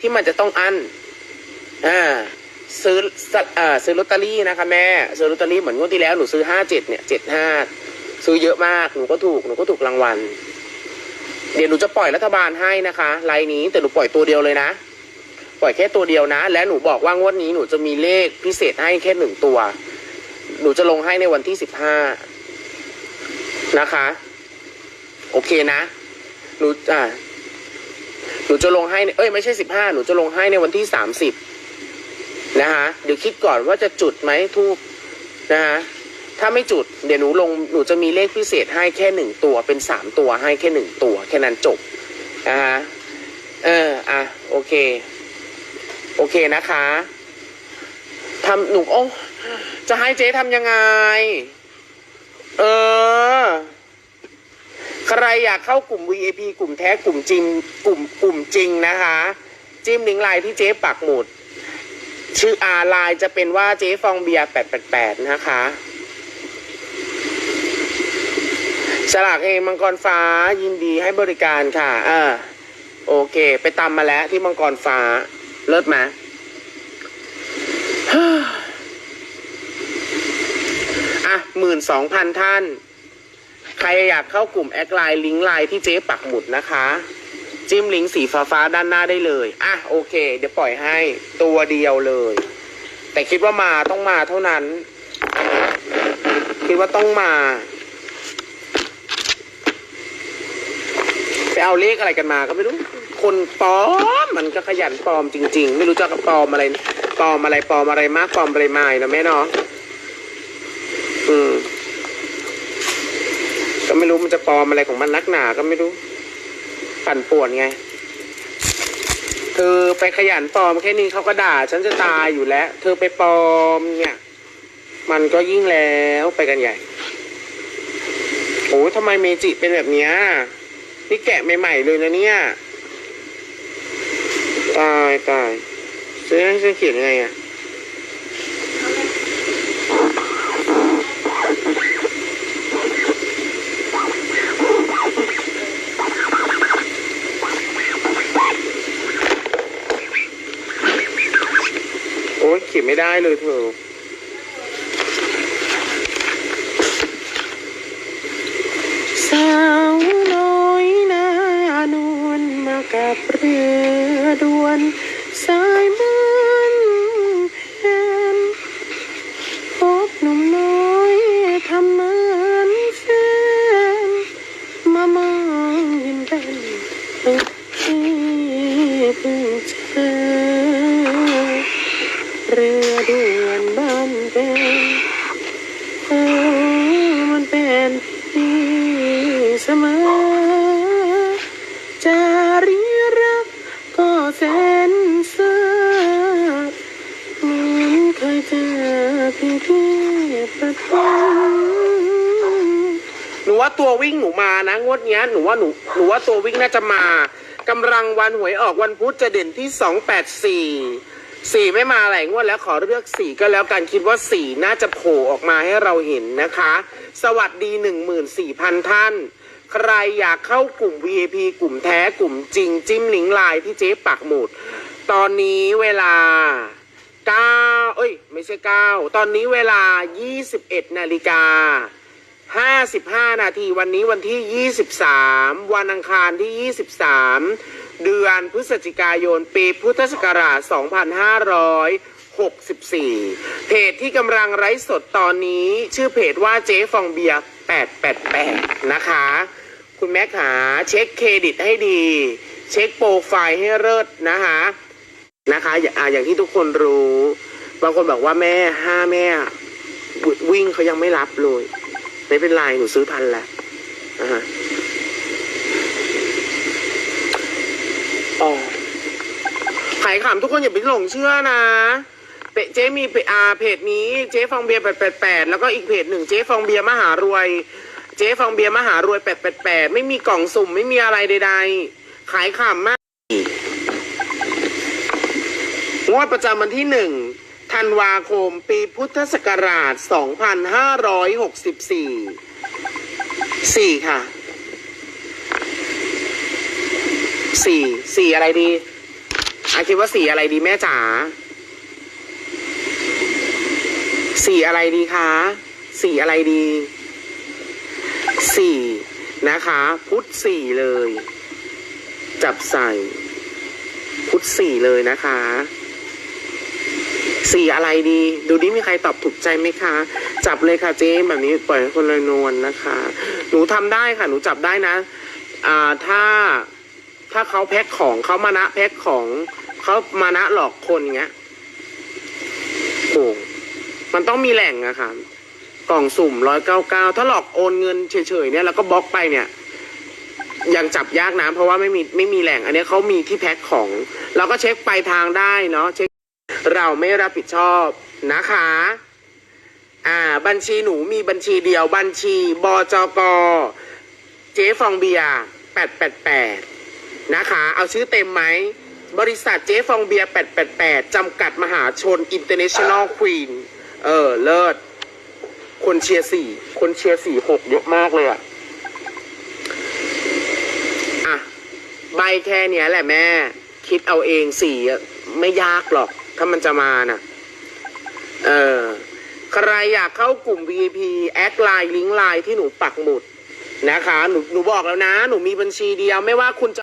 ที่มันจะต้องอั้นอ่าซื้อสัตอ่าซื้อลอตเตอรี่นะคะแม่ ซื้อลอตเตอรี่เหมือนงวดที่แล้วหนูซื้อห้าเจ็ดเนี่ยเจ็ดห้าซื้อเยอะมากหนูก็ถูกหนูก็ถูกรางวัล เดี๋ยวหนูจะปล่อยรัฐบาลให้นะคะไลน์นี้แต่หนูปล่อยตัวเดียวเลยนะ ปล่อยแค่ตัวเดียวนะ และหนูบอกว่างวดนี้หนูจะมีเลขพิเศษให้แค่หนึ่งตัว หนูจะลงให้ในวันที่สิบห้านะคะ โอเคนะ หนูอ่า นูจะลงให้ เอ้ยไม่ใช่สิบห้าหนูจะลงให้ในวันที่สามสิบนะคะเดี๋ยวคิดก่อนว่าจะจุดไหมทูบนะคะถ้าไม่จุดเดี๋ยวหนูลงหนูจะมีเลขพิเศษให้แค่หนึ่งตัวเป็นสามตัวให้แค่หนึ่งตัว แค่นั้นจบนะคะเอออะโอเค โอเคนะคะทำหนูโอ้จะให้เจ๊ทำยังไง เออ ใครอยากเข้ากลุ่ม VIP กลุ่มแท้กลุ่มจริงกลุ่มกลุ่มจริงนะคะ จิ้มลิงก์ไลน์ที่เจ๊ปักหมุด ชื่ออาไลน์จะเป็นว่าเจ๊ฟองเบียร์888 นะคะสลากเองมังกรฟ้ายินดีให้บริการค่ะเออโอเค ไปตามมาแล้วที่มังกรฟ้า เลิศไหมอะหมื่นสองพันท่าน ใครอยากเข้ากลุ่มแอดไลน์ลิงก์ไลน์ที่เจ๊ปักหมุดนะคะ จิ้มลิงก์สีฟ้าฟ้าๆด้านหน้าได้เลย อะโอเค เดี๋ยวปล่อยให้ตัวเดียวเลย แต่คิดว่ามาต้องมาเท่านั้น คิดว่าต้องมาไปเอาเลขอะไรกันมาก็ไม่รู้ คนปลอมมันก็ขยันปลอมจริง ๆ ไม่รู้จะปลอมอะไรปลอมอะไรปลอมอะไรมากปลอมอะไรไม่นะแม่เนาะอืม ไม่รู้มันจะปลอมอะไรของมันนักหนาก็ไม่รู้ปั่นป่วนไง คือไปขยันปลอมแค่นี้เขาก็ด่า ฉันจะตายอยู่แล้ว เธอไปปลอมเนี่ย มันก็ยิ่งแล้วไปกันใหญ่โอ้ยทำไมเมจิเป็นแบบเนี้ยนี่แกะใหม่ๆเลยนะเนี่ย ตายตายฉันฉันเขียนยังไงอะ ยเขียนไม่ได้เลยเธอสาวน้อยนานวลมากับเรือด่วนสายมันแหนพบหนุ่มน้อยทำเหมือนแฟนมามองยิ้มแป้น เสมอ จารีรักก็แสนเสือเหมือนเคยเจอพี่ที่ประตูหนูว่าตัววิ่งหนูมานะ งวดเนี้ยหนูว่าหนูหนูว่าตัววิ่งน่าจะมากำลังวันหวยออกวันพุธจะเด่นที่สองแปดสี่สี่ไม่มาหลายงวดแล้วขอเลือกสี่ก็แล้วกันคิดว่าสี่น่าจะโผล่ออกมาให้เราเห็นนะคะ สวัสดีหนึ่งหมื่นสี่พันท่าน ใครอยากเข้ากลุ่ม VIP กลุ่มแท้กลุ่มจริง จิ้มลิงก์ไลน์ที่เจ๊ปักหมุด ตอนนี้เวลา9เอ้ย ไม่ใช่ 9 ตอนนี้เวลา 21 นาฬิกา55 นาทีวันนี้วันที่ 23 วันอังคารที่ 23 เดือนพฤศจิกายน ปีพุทธศักราช 2564 เพจที่กำลังไลฟ์สดตอนนี้ ชื่อเพจว่าเจ๊ฟองเบียร์888 นะคะ คุณแม่ขาเช็คเครดิตให้ดี เช็คโปรไฟล์ให้เลิศนะคะนะคะอย่าอย่างที่ทุกคนรู้ บางคนบอกว่าแม่ห้าแม่วิ่งเขายังไม่รับเลยไม่เป็นไรหนูซื้อพันและอ่าอ๋อขายขำทุกคนอย่าไปหลงเชื่อนะเปเจ๊มีเพจอาเพจนี้เจ๊ฟองเบียร์แปดแปดแปดแล้วก็อีกเพจหนึ่งเจ๊ฟองเบียร์มหารวย เจ๊ฟองเบียร์มหารวยแปดแปดแปดไม่มีกล่องสุ่มไม่มีอะไรใดๆ ขายขำมาก งวดประจำวันที่หนึ่งธันวาคมปีพุทธศักราช 2564สี่ค่ะสี่สี่อะไรดีอาคิดว่าสีอะไรดีแม่จ๋า สีอะไรดีคะ สีอะไรดี สี่นะคะ พุทธสี่เลย จับใส่ พุทธสี่เลยนะคะสีอะไรดี ดูดิมีใครตอบถูกใจไหมคะ จับเลยค่ะเจ๊แบบนี้ปล่อยให้คนละนวลนะคะ หนูทำได้ค่ะ หนูจับได้นะ อ่าถ้าถ้าเขาแพ็คของเขามานะแพ็คของเขามานะหลอกคนเงี้ยโอ้มันต้องมีแหล่งอะค่ะ กล่องสุ่มร้อยเก้าเก้าถ้าหลอกโอนเงินเฉยๆเนี่ยแล้วก็บล็อกไปเนี่ย ยังจับยากนะเพราะว่าไม่มีไม่มีแหล่ง อันนี้เขามีที่แพ็คของ เราก็เช็คไปทางได้เนาะเช็คเราไม่รับผิดชอบนะคะ อ่า บัญชีหนูมีบัญชีเดียว บัญชีบจกเจ๊ฟองเบียแปดแปดแปดนะคะ เอาชื่อเต็มไหมบริษัทเจ๊ฟองเบียแปดแปดแปดจำกัดมหาชนอินเตอร์เนชั่นแนลควีน เออ เลิศ คนเชียร์สี่คนเชียร์สี่หกเยอะมากเลยอะอะใบแค่เนี้ยแหละแม่ คิดเอาเองสี่อะไม่ยากหรอก ถ้ามันจะมาน่ะ เออ ใครอยากเข้ากลุ่ม VIP แอดไลน์ลิงก์ไลน์ที่หนูปักหมุดนะคะ หนูหนูบอกแล้วนะ หนูมีบัญชีเดียวไม่ว่าคุณจะ